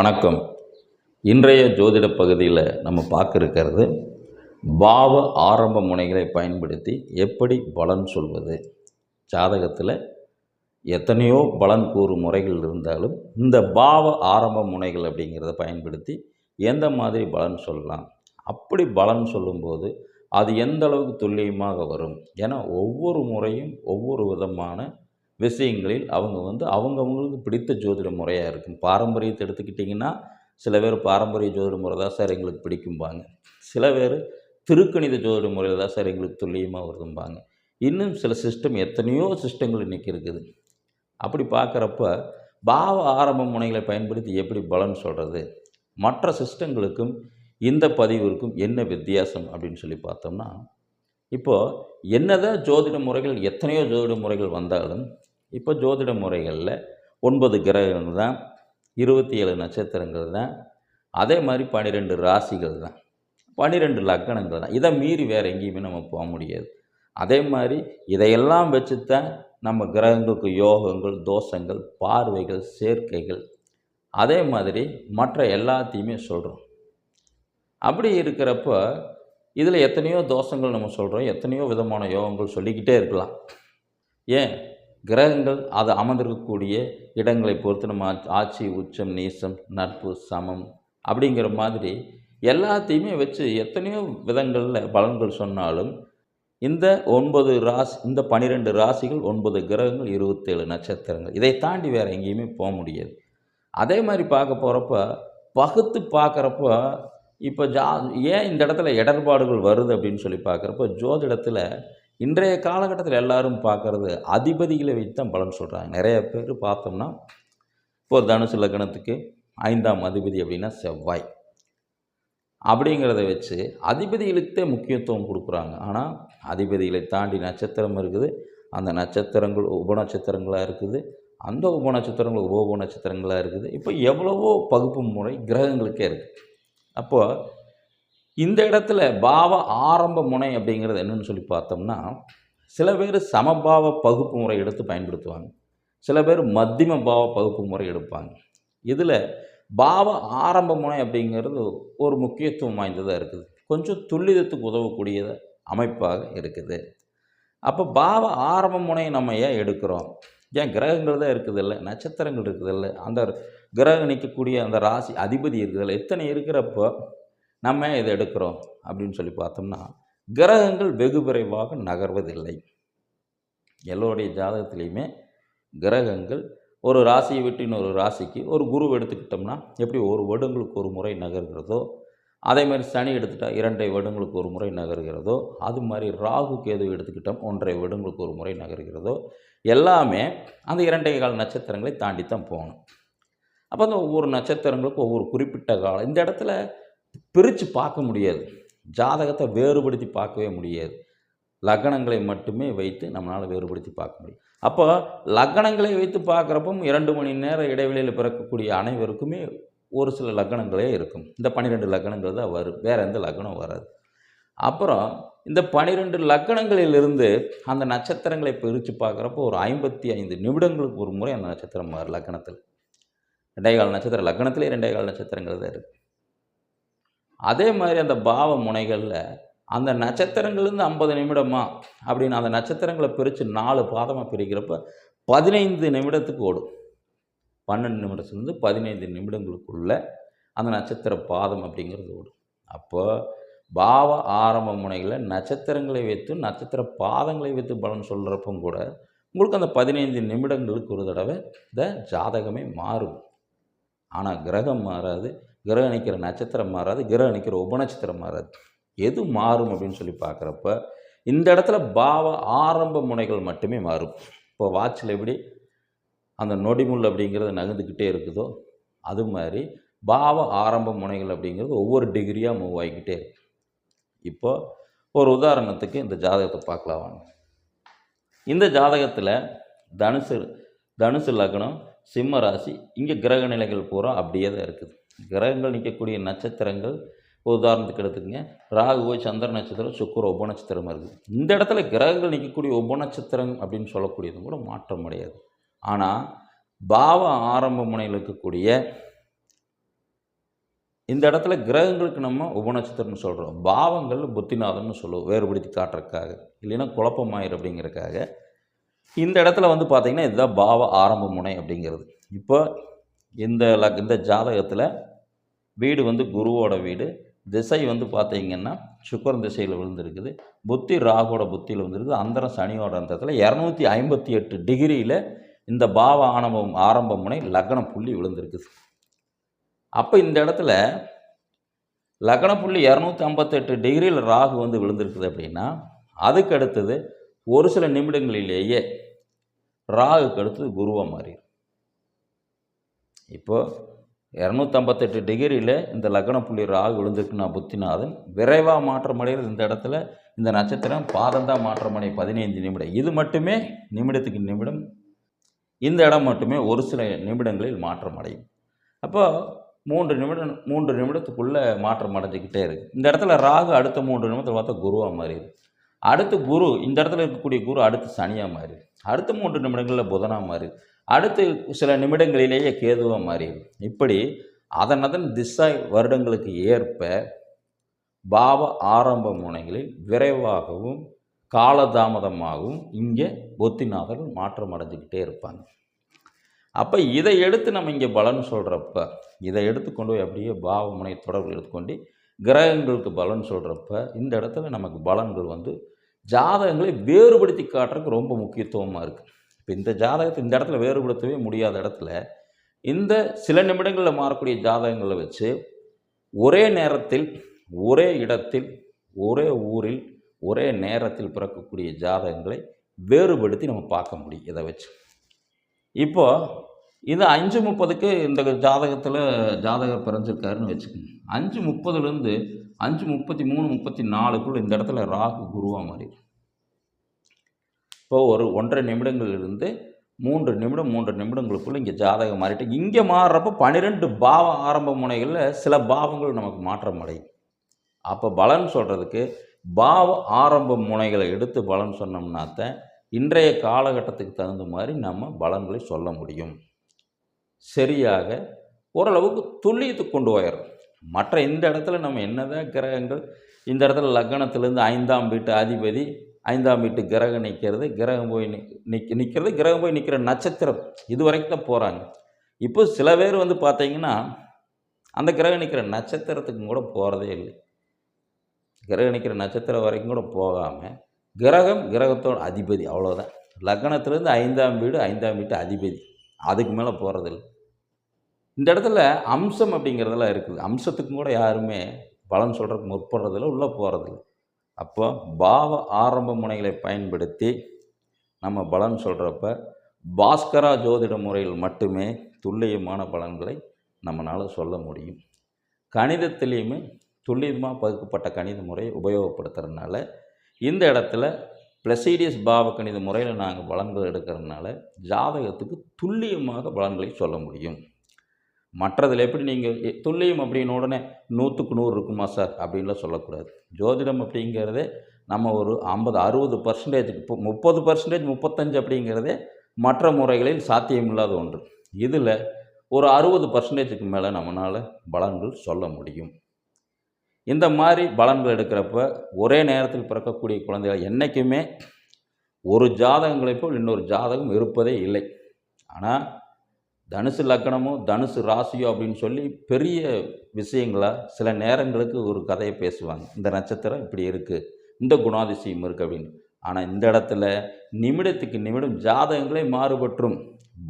வணக்கம். இன்றைய ஜோதிட பகுதியில் நம்ம பார்க்க இருக்கிறது பாவ ஆரம்ப முனைகளை பயன்படுத்தி எப்படி பலன் சொல்வது. ஜாதகத்தில் எத்தனையோ பலன் கூறும் முறைகள் இருந்தாலும் இந்த பாவ ஆரம்ப முனைகள் அப்படிங்கிறத பயன்படுத்தி எந்த மாதிரி பலன் சொல்லலாம். அப்படி பலன் சொல்லும்போது அது எந்த அளவுக்கு துல்லியமாக வரும்? ஏன்னா ஒவ்வொரு முறையும் ஒவ்வொரு விதமான விஷயங்களில் அவங்க வந்து அவங்கவுங்களுக்கு பிடித்த ஜோதிட முறையாக இருக்கும். பாரம்பரியத்தை எடுத்துக்கிட்டிங்கன்னா சில பேர் பாரம்பரிய ஜோதிட முறை தான் சார் எங்களுக்கு பிடிக்கும்பாங்க. சில பேர் திருக்கணித ஜோதிட முறையில் தான் சார் எங்களுக்கு துல்லியமாக வருதும்பாங்க. இன்னும் சில சிஸ்டம் எத்தனையோ சிஸ்டங்கள் இன்றைக்கி இருக்குது. அப்படி பார்க்குறப்ப பாவ ஆரம்ப முனைகளை பயன்படுத்தி எப்படி பலன் சொல்கிறது மற்ற சிஸ்டங்களுக்கும் இந்த பதிவிற்கும் என்ன வித்தியாசம் அப்படின்னு சொல்லி பார்த்தோம்னா இப்போது என்னதான் ஜோதிட முறைகள் எத்தனையோ ஜோதிட முறைகள் வந்தாலும் இப்போ ஜோதிட முறைகளில் ஒன்பது கிரகங்கள் தான் இருபத்தி ஏழு நட்சத்திரங்கள் தான் அதே மாதிரி பன்னிரெண்டு ராசிகள் தான். பன்னிரெண்டு லக்கணங்கள் தான். இதை மீறி வேறு எங்கேயுமே நம்ம போக முடியாது. அதே மாதிரி இதையெல்லாம் வச்சு தான் நம்ம கிரகங்களுக்கு யோகங்கள் தோஷங்கள் பார்வைகள் சேர்க்கைகள் அதே மாதிரி மற்ற எல்லாத்தையுமே சொல்கிறோம் அப்படி இருக்கிறப்ப இதில் எத்தனையோ தோஷங்கள் நம்ம சொல்கிறோம் எத்தனையோ விதமான யோகங்கள் சொல்லிக்கிட்டே இருக்கலாம். ஏன்? கிரகங்கள் அது அமர்ந்திருக்கக்கூடிய இடங்களை பொறுத்து நம்ம ஆட்சி உச்சம் நீசம் நட்பு சமம் அப்படிங்கிற மாதிரி எல்லாத்தையுமே வச்சு எத்தனையோ விதங்களில் பலன்கள் சொன்னாலும் இந்த ஒன்பது ராசி இந்த பன்னிரெண்டு ராசிகள் ஒன்பது கிரகங்கள் இருபத்தேழு நட்சத்திரங்கள். இதை தாண்டி வேறு எங்கேயுமே போக முடியாது. அதே மாதிரி பார்க்க போகிறப்ப பகுத்து பார்க்குறப்ப இப்போ ஜா ஏன் இந்த இடத்துல இடர்பாடுகள் வருது அப்படின்னு சொல்லி பார்க்குறப்ப ஜோதிடத்தில் இன்றைய காலகட்டத்தில் எல்லாரும் பார்க்குறது அதிபதிகளை வைத்து தான் பலன் சொல்கிறாங்க நிறைய பேர் பார்த்தோம்னா இப்போ தனுசு லக்னத்துக்கு ஐந்தாம் அதிபதி அப்படின்னா செவ்வாய். அப்படிங்கிறத வச்சு அதிபதிகளுக்கே முக்கியத்துவம் கொடுக்குறாங்க. ஆனால் அதிபதிகளை தாண்டி நட்சத்திரம் இருக்குது. அந்த நட்சத்திரங்கள் உப நட்சத்திரங்களாக இருக்குது. அந்த உப நட்சத்திரங்கள் உப உப நட்சத்திரங்களாக இருக்குது. இப்போ எவ்வளவோ பகுப்பு முறை கிரகங்களுக்கே இருக்குது அப்போது இந்த இடத்துல பாவ ஆரம்ப முனை அப்படிங்கிறது என்னென்னு சொல்லி பார்த்தோம்னா சில பேர் சமபாவ பகுப்பு முறை எடுத்து பயன்படுத்துவாங்க. சில பேர் மத்தியம பாவ பகுப்பு முறை எடுப்பாங்க. இதில் பாவ ஆரம்ப முனை அப்படிங்கிறது ஒரு முக்கியத்துவம் வாய்ந்ததாக இருக்குது. கொஞ்சம் துல்லிதத்துக்கு உதவக்கூடிய அமைப்பாக இருக்குது. அப்போ பாவ ஆரம்ப முனையை நம்ம ஏன் எடுக்கிறோம்? ஏன் கிரகங்கள் தான் இருக்குதில்ல? நட்சத்திரங்கள் இருக்குதில்ல? அந்த கிரகம் நிற்கக்கூடிய அந்த ராசி அதிபதி இருக்குதில்ல? இத்தனை இருக்கிறப்போ நம்ம இதை எடுக்கிறோம்? அப்படின்னு சொல்லி பார்த்தோம்னா கிரகங்கள் வெகு விரைவாக நகர்வதில்லை. எல்லோருடைய ஜாதகத்துலேயுமே கிரகங்கள் ஒரு ராசியை விட்டு இன்னொரு ராசிக்கு ஒரு குரு எடுத்துக்கிட்டோம்னா எப்படி ஒரு வருடங்களுக்கு ஒரு முறை நகர்கிறதோ அதே மாதிரி சனி எடுத்துட்டால் இரண்டரை வருடங்களுக்கு ஒரு முறை நகர்கிறதோ அது மாதிரி ராகு கேது எடுத்துக்கிட்டோம் ஒன்றரை வருடங்களுக்கு ஒரு முறை நகர்கிறதோ எல்லாமே அந்த இரண்டை கால நட்சத்திரங்களை தாண்டி தான் போகணும். அப்போ அந்த ஒவ்வொரு நட்சத்திரங்களுக்கும் ஒவ்வொரு குறிப்பிட்ட காலம். இந்த இடத்துல பிரித்து பார்க்க முடியாது. ஜாதகத்தை வேறுபடுத்தி பார்க்கவே முடியாது. லக்னங்களை மட்டுமே வைத்து நம்மளால் வேறுபடுத்தி பார்க்க முடியும். அப்போ லக்னங்களை வைத்து பார்க்குறப்பும் இரண்டு மணி நேர இடைவெளியில் பிறக்கக்கூடிய அனைவருக்குமே ஒரு சில லக்னங்களே இருக்கும். இந்த பன்னிரெண்டு லக்னங்கள் தான் வரும். வேறு எந்த லக்னம் வராது. அப்புறம் இந்த பனிரெண்டு லக்னங்களிலிருந்து அந்த நட்சத்திரங்களை பிரித்து பார்க்குறப்போ ஒரு ஐம்பத்தி ஐந்து நிமிடங்களுக்கு ஒரு முறை அந்த நட்சத்திரம் வரும் லக்னத்தில். ரெண்டே கால நட்சத்திரம் லக்னத்திலே ரெண்டே கால நட்சத்திரங்கள் தான் இருக்குது அதே மாதிரி அந்த பாவ முனைகளில் அந்த நட்சத்திரங்கள்லேருந்து ஐம்பது நிமிடமா அப்படின்னு அந்த நட்சத்திரங்களை பிரித்து நாலு பாதமாக பிரிக்கிறப்ப பதினைந்து நிமிடத்துக்கு ஓடும். பன்னெண்டு நிமிடத்துலேருந்து பதினைந்து நிமிடங்களுக்குள்ள அந்த நட்சத்திர பாதம் அப்படிங்கிறது ஓடும். அப்போ பாவ ஆரம்ப முனைகளில் நட்சத்திரங்களை வைத்து நட்சத்திர பாதங்களை வைத்து பலன் சொல்கிறப்பும் கூட உங்களுக்கு அந்த பதினைந்து நிமிடங்களுக்கு ஒரு தடவை இந்த ஜாதகமே மாறும். ஆனால் கிரகம் மாறாது. கிரகம் நிற்கிற நட்சத்திரம் மாறாது கிரகம் நிற்கிற உபநட்சத்திரம் மாறாது. எது மாறும் அப்படின்னு சொல்லி பார்க்குறப்ப இந்த இடத்துல பாவ ஆரம்ப முனைகள் மட்டுமே மாறும். இப்போ வாட்சில் எப்படி? அந்த நொடிமுள் அப்படிங்கிறது நகர்ந்துக்கிட்டே இருக்குதோ அது மாதிரி பாவ ஆரம்ப முனைகள் அப்படிங்கிறது ஒவ்வொரு டிகிரியாக மூவ் ஆகிக்கிட்டே இருக்கு. இப்போ ஒரு உதாரணத்துக்கு இந்த ஜாதகத்தை பார்க்கலாம் வாங்க. இந்த ஜாதகத்தில் தனுசு தனுசு லக்னம் சிம்ம ராசி இங்கே கிரக நிலைகள் பூரா அப்படியே தான் இருக்குது. கிரகங்கள் நிற்கக்கூடிய நட்சத்திரங்கள் ஒரு உதாரணத்துக்கு எடுத்துக்கங்க. ராகு சந்திர நட்சத்திரம் சுக்கர உப நட்சத்திரமாக இருக்குது இந்த இடத்துல கிரகங்கள் நிற்கக்கூடிய உப நட்சத்திரம் அப்படின்னு சொல்லக்கூடியதும் கூட மாற்றம் அடையாது. ஆனால் பாவ ஆரம்ப முனையில் இருக்கக்கூடிய இந்த இடத்துல கிரகங்களுக்கு நம்ம உபநட்சத்திரம்னு சொல்கிறோம் பாவங்கள் புத்திநாதன்னு சொல்லுவோம் வேறுபடுத்தி காட்டுறதுக்காக இல்லைன்னா குழப்பமாயிரு அப்படிங்கிறதுக்காக இந்த இடத்துல வந்து பார்த்திங்கன்னா இதுதான் பாவ ஆரம்ப முனை அப்படிங்கிறது. இப்போ இந்த லக் இந்த ஜாதகத்தில் வீடு வந்து குருவோட வீடு. திசை வந்து பார்த்தீங்கன்னா சுக்கரன் திசையில் விழுந்திருக்குது. புத்தி ராகோட புத்தியில் வந்திருக்குது அந்தரம் சனியோட அந்தத்தில் இரநூத்தி ஐம்பத்தி எட்டு டிகிரியில் இந்த பாவ ஆரம்பம் ஆரம்ப முனை லக்ன புள்ளி விழுந்திருக்குது. அப்போ இந்த இடத்துல லக்ன புள்ளி இரநூத்தி ஐம்பத்தெட்டு டிகிரியில் ராகு வந்து விழுந்திருக்குது அப்படின்னா அதுக்கு அடுத்தது ஒரு சில நிமிடங்களிலேயே ராகுக்கு அடுத்தது குருவாக மாறிடும். இப்போ இரநூத்தம்பத்தெட்டு டிகிரியில் இந்த லக்ன புள்ளி ராகு விழுந்திருக்குன்னா புத்திநாதன். விரைவாக மாற்றமடைகிறது இந்த இடத்துல. இந்த நட்சத்திரம் பாதம் தான் மாற்றமடை பதினைந்து நிமிடம். இது மட்டுமே நிமிடத்துக்கு நிமிடம். இந்த இடம் மட்டுமே ஒரு சில நிமிடங்களில் மாற்றம் அடையும். அப்போது மூன்று நிமிடம் மூன்று நிமிடத்துக்குள்ளே மாற்றம் அடைஞ்சிக்கிட்டே இருக்குது இந்த இடத்துல ராகு அடுத்த மூன்று நிமிடத்தில் பார்த்தா குருவாக மாறிடுது அடுத்து குரு இந்த இடத்துல இருக்கக்கூடிய குரு அடுத்து சனியாக மாறிடுது அடுத்த மூன்று நிமிடங்களில் புதனாக மாறிடுது அடுத்து சில நிமிடங்களிலேயே கேதுவாக மாறிடும் இப்படி அதன் அதன் திசை வருடங்களுக்கு ஏற்ப பாவ ஆரம்ப முனைகளில் விரைவாகவும் காலதாமதமாகவும் இங்கே பொத்திநாதர்கள் மாற்றம் அடைஞ்சிக்கிட்டே இருப்பாங்க. அப்போ இதை எடுத்து நம்ம இங்கே பலன் சொல்கிறப்ப இதை எடுத்து கொண்டு போய் அப்படியே பாவ முனை தொடர்பு எடுத்துக்கொண்டு கிரகங்களுக்கு பலன் சொல்கிறப்ப இந்த இடத்துல நமக்கு பலன்கள் வந்து ஜாதகங்களை வேறுபடுத்தி காட்டுறதுக்கு ரொம்ப முக்கியத்துவமாக இருக்குது இப்போ இந்த ஜாதகத்தை இந்த இடத்துல வேறுபடுத்தவே முடியாத இடத்துல இந்த சில நிமிடங்களில் மாறக்கூடிய ஜாதகங்களை வச்சு ஒரே நேரத்தில் ஒரே இடத்தில் ஒரே ஊரில் ஒரே நேரத்தில் பிறக்கக்கூடிய ஜாதகங்களை வேறுபடுத்தி நம்ம பார்க்க முடியும் இதை வச்சு. இப்போ இது அஞ்சு முப்பதுக்கு இந்த ஜாதகத்தில் ஜாதகர் பிறஞ்சிருக்காருன்னு வச்சுக்கோங்க. அஞ்சு முப்பதுலேருந்து அஞ்சு முப்பத்தி மூணு முப்பத்தி நாலுக்குள்ளே இந்த இடத்துல ராகு குருவாக மாறிடும். இப்போ ஒரு ஒன்றரை நிமிடங்களிலிருந்து மூன்று நிமிடம் மூன்று நிமிடங்களுக்குள்ளே இங்கே ஜாதகம் மாறிட்டு இங்கே மாறுறப்போ பன்னிரெண்டு பாவ ஆரம்ப முனைகளில் சில பாவங்கள் நமக்கு மாற்றம் அடையும். அப்போ பலன் சொல்கிறதுக்கு பாவ ஆரம்ப முனைகளை எடுத்து பலன் சொன்னோம்னாத்தான் இன்றைய காலகட்டத்துக்கு தகுந்த மாதிரி நம்ம பலன்களை சொல்ல முடியும். சரியாக ஓரளவுக்கு துல்லியத்துக்கு கொண்டு போயிடும் மற்ற இந்த இடத்துல நம்ம என்னதான் கிரகங்கள் இந்த இடத்துல லக்னத்திலேருந்து ஐந்தாம் வீட்டு அதிபதி ஐந்தாம் வீட்டு கிரகம் நிற்கிறது கிரகம் போய் நிற்க நிற்கிறது கிரகம் போய் நிற்கிற நட்சத்திரம். இது வரைக்கும் தான் போகிறாங்க இப்போ சில பேர் வந்து பார்த்தீங்கன்னா அந்த கிரகம் நிற்கிற நட்சத்திரத்துக்கும் கூட போகிறதே இல்லை. கிரகம் நிற்கிற நட்சத்திரம் வரைக்கும் கூட போகாமல் கிரகம் கிரகத்தோட அதிபதி அவ்வளோதான் லக்னத்துலேருந்து ஐந்தாம் வீடு ஐந்தாம் வீட்டு அதிபதி. அதுக்கு மேலே போகிறதில்ல இந்த இடத்துல அம்சம் அப்படிங்கிறதெல்லாம் இருக்குது. அம்சத்துக்கும் கூட யாருமே பலன் சொல்கிறதுக்கு முற்படுறதில்ல உள்ளே போகிறதில்ல அப்போ பாவ ஆரம்ப முனைகளை பயன்படுத்தி நம்ம பலன் சொல்கிறப்ப பாஸ்கரா ஜோதிட முறையில் மட்டுமே துல்லியமான பலன்களை நம்மளால் சொல்ல முடியும். கணிதத்திலையுமே துல்லியமாக பகுக்கப்பட்ட கணித முறையை உபயோகப்படுத்துறதுனால இந்த இடத்துல ப்ளசீடியஸ் பாவ கணித முறையில் நாங்கள் பலன்கள் எடுக்கிறதுனால ஜாதகத்துக்கு துல்லியமாக பலன்களை சொல்ல முடியும். மற்றதில் எப்படி நீங்கள் துல்லியம் அப்படின்னு உடனே நூற்றுக்கு நூறு இருக்குமா சார் அப்படின்லாம் சொல்லக்கூடாது. ஜோதிடம் அப்படிங்கிறதே நம்ம ஒரு ஐம்பது அறுபது பர்சன்டேஜுக்கு இப்போ முப்பது பர்சன்டேஜ் முப்பத்தஞ்சு அப்படிங்கிறதே மற்ற முறைகளில் சாத்தியமில்லாத ஒன்று. இதில் ஒரு அறுபது பர்சன்டேஜுக்கு மேலே நம்மளால் பலன்கள் சொல்ல முடியும். இந்த மாதிரி பலன்கள் எடுக்கிறப்ப ஒரே நேரத்தில் பிறக்கக்கூடிய குழந்தைகள் என்றைக்குமே ஒரு ஜாதகங்களை போல் இன்னொரு ஜாதகம் இருப்பதே இல்லை. ஆனால் தனுசு லக்கணமோ தனுசு ராசியோ அப்படின்னு சொல்லி பெரிய விஷயங்களாக சில நேரங்களுக்கு ஒரு கதையை பேசுவாங்க. இந்த நட்சத்திரம் இப்படி இருக்குது இந்த குணாதிசயம் இருக்குது அப்படின்னு. ஆனால் இந்த இடத்துல நிமிடத்துக்கு நிமிடம் ஜாதகங்களே மாறுபற்றும்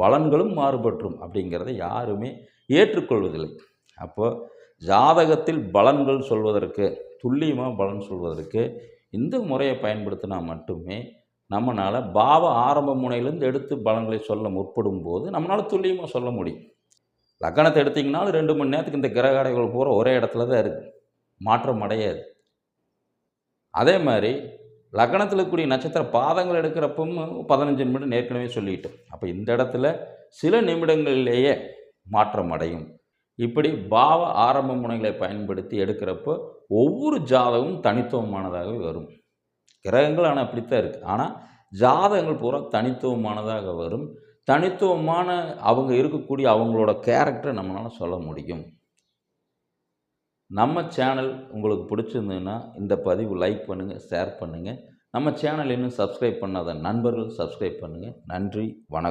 பலன்களும் மாறுபற்றும் அப்படிங்கிறத யாருமே ஏற்றுக்கொள்வதில்லை. அப்போது ஜாதகத்தில் பலன்கள் சொல்வதற்கு துல்லியமாக பலன் சொல்வதற்கு இந்த முறையை பயன்படுத்தினா மட்டுமே நம்மளால் பாவ ஆரம்ப முனையிலேருந்து எடுத்து பலன்களை சொல்ல முற்படும் போது நம்மளால் துல்லியமாக சொல்ல முடியும். லக்கணத்தை எடுத்திங்கனாலும் ரெண்டு மணி நேரத்துக்கு இந்த கிரகாடைகள் பூரா ஒரே இடத்துல தான் இருக்குது மாற்றம் அடையாது. அதே மாதிரி லக்கணத்தில் இருக்கக்கூடிய நட்சத்திர பாதங்கள் எடுக்கிறப்பவும் பதினஞ்சு நிமிடம் ஏற்கனவே சொல்லிட்டோம். அப்போ இந்த இடத்துல சில நிமிடங்களிலேயே மாற்றம் அடையும். இப்படி பாவ ஆரம்ப முனைகளை பயன்படுத்தி எடுக்கிறப்போ ஒவ்வொரு ஜாதகமும் தனித்துவமானதாகவே வரும். கிரகங்கள் ஆனால் அப்படித்தான் இருக்குது. ஆனால் ஜாதகங்கள் பூரா தனித்துவமானதாக வரும். தனித்துவமான அவங்க இருக்கக்கூடிய அவங்களோட கேரக்டரை நம்மளால் சொல்ல முடியும். நம்ம சேனல் உங்களுக்கு பிடிச்சிருந்ததுன்னா இந்த பதிவு லைக் பண்ணுங்கள் ஷேர் பண்ணுங்கள் நம்ம சேனல் இன்னும் சப்ஸ்கிரைப் பண்ணாத நண்பர்கள் சப்ஸ்கிரைப் பண்ணுங்கள் நன்றி வணக்கம்.